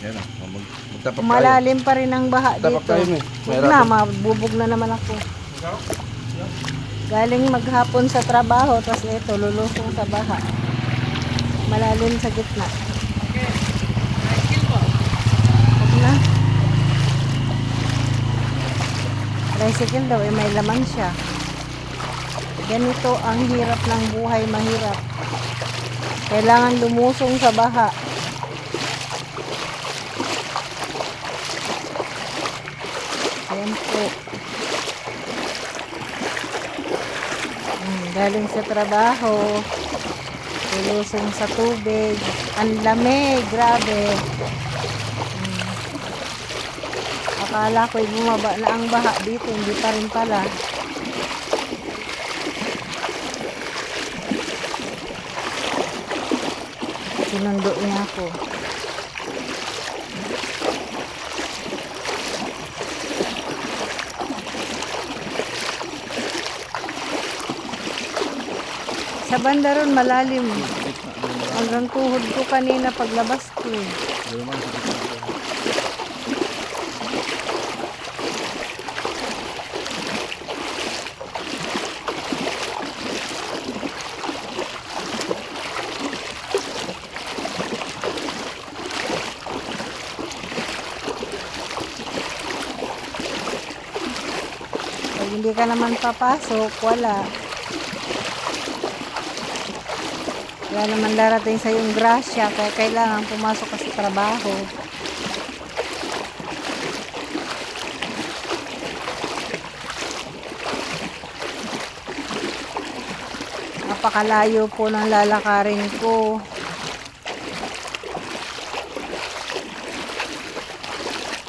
Yan o. Mag, magtapak tayo. Malalim pa rin ang baha Tapak dito. tayo mo. Huwag na, mabubog na naman ako. Galing maghapon sa trabaho, tapos ito, lulusong sa baha. Malalim sa gitna. Huwag na. Tricycle daw, eh, may laman siya. Ganito ang hirap ng buhay, mahirap. Kailangan lumusong sa baha. Ayan po. Hmm, galing sa trabaho. Tulusong sa tubig. Ang lamig, grabe. Hmm. Akala ko'y bumaba na ang baha dito, hindi pa rin pala. Sinundo niya ako. Sa banda ron malalim. Hanggang tuhod ko kanina paglabas ko. hindi ka naman papasok, wala. Wala naman darating sa yung grasya, kaya kailangan pumasok ka sa trabaho. Napakalayo po ng lalakarin ko.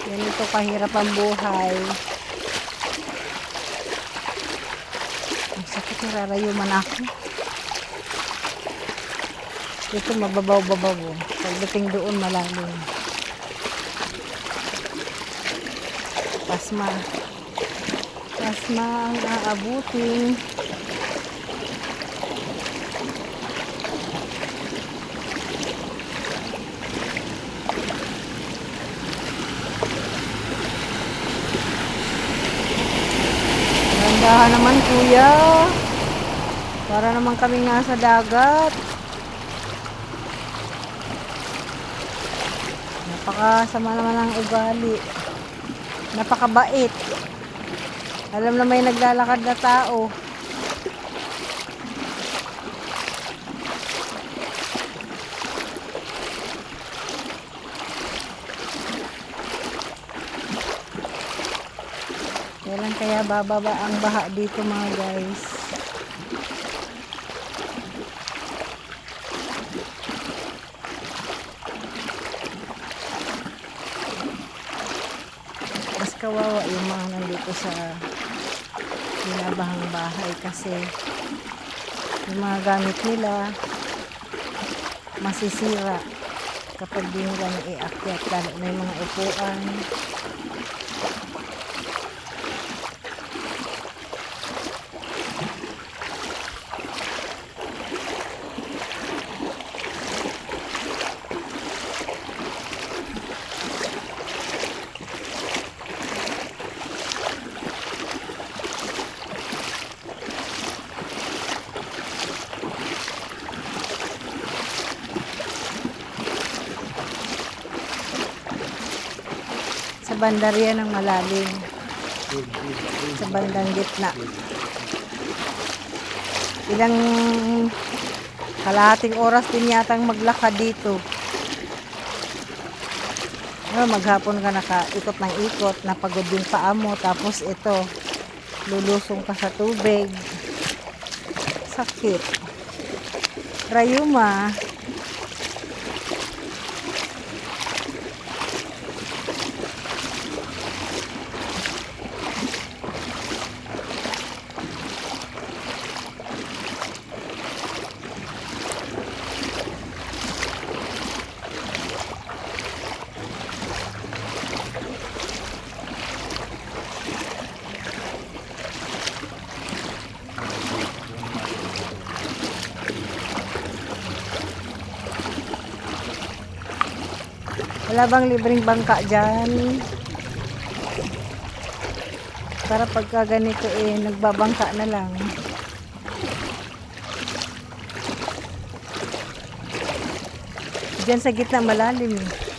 Ganito kahirap ang buhay. Ang sakit nararayo man ako. Dito mababaw-babaw. oh. Pagdating doon malalim. Pasma. Pasma ang aabutin. Gandahan naman kuya. Para naman kaming nasa dagat. Napakasama naman ang ugali. Napakabait. Alam na may naglalakad na tao. Kailan kaya bababa ang baha dito mga guys? Kawawa yung mga nandito sa binabahang bahay kasi yung mga gamit nila masisira kapag di nila naiakyat lalo na yung mga upuan sa bandarya ng malalim. Sa bandang gitna. Ilang kalahating oras din yatang maglakad dito. No, maghapon ka nakaikot ng ikot napagod yung paa mo tapos ito lulusong ka sa tubig. Sakit. Rayuma Wala bang libreng bangka dyan? Para pagka ganito eh, nagbabangka na lang. Diyan sa gitna malalim eh.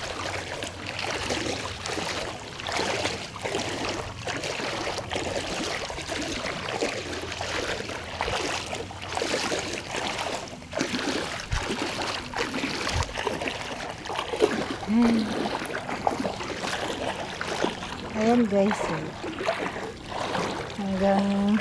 Ayan guys. eh. Hanggang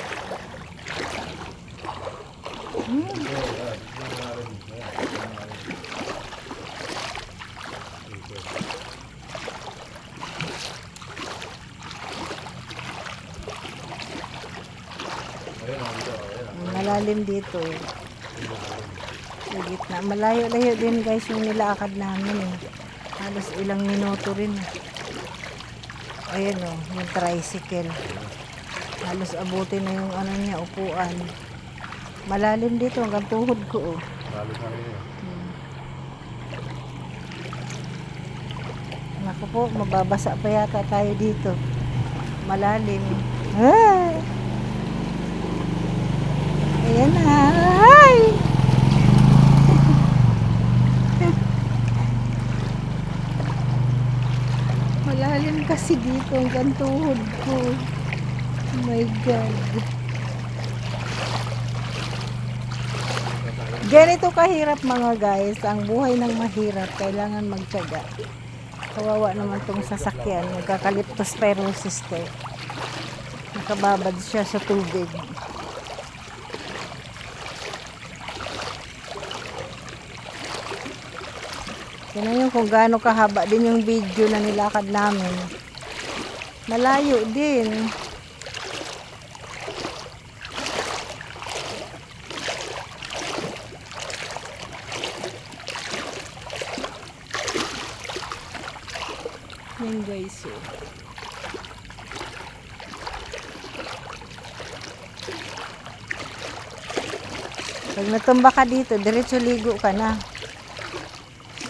malalim dito. eh. Sa gitna. Malayo-layo din guys yung nilakad namin eh. Halos ilang minuto rin. eh. Ayan o, yung tricycle. Halos abutin na yung ano niya, upuan. Malalim dito hanggang tuhod ko oh. Lalo sa akin yun. Naku po, mababasa pa yata tayo dito. Malalim. Ah! Ayan na. Ay! Malalim kasi dito hanggang tuhod ko. Oh my God. Ganito kahirap mga guys. Ang buhay ng mahirap, kailangan magtyaga. Kawawa naman tong sasakyan. Nagkakaliptospirosis to. Nakababad siya sa tubig. Yan yun kung gaano kahaba din yung video na nilakad namin. Malayo din. Yan guys, oh. Pag natumba ka dito, diretso ligo ka na.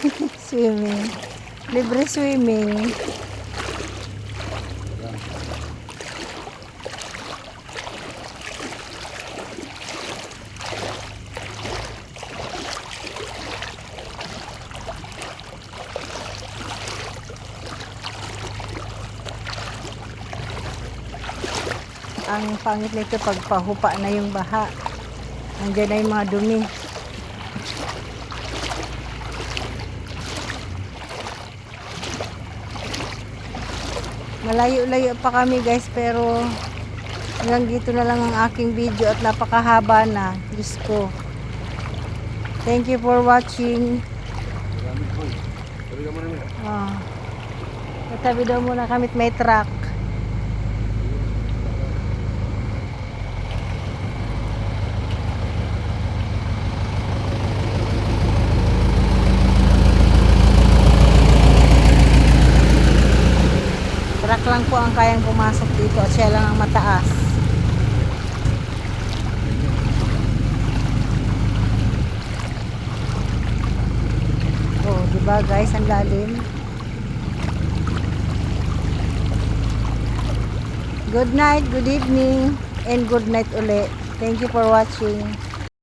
swimming. Libre swimming. Ang pangit nito pag pahupa na yung baha. Andiyan na yung mga dumi. Malayo-layo pa kami guys pero hanggang dito na lang ang aking video at napakahaba na. Diyos ko. Thank you for watching. Ah. Katabi daw muna kami may truck. Truck lang ang kayang pumasok dito at siya lang ang mataas. Oh, di ba guys, ang lalim. Good night, good evening, and good night uli. Thank you for watching.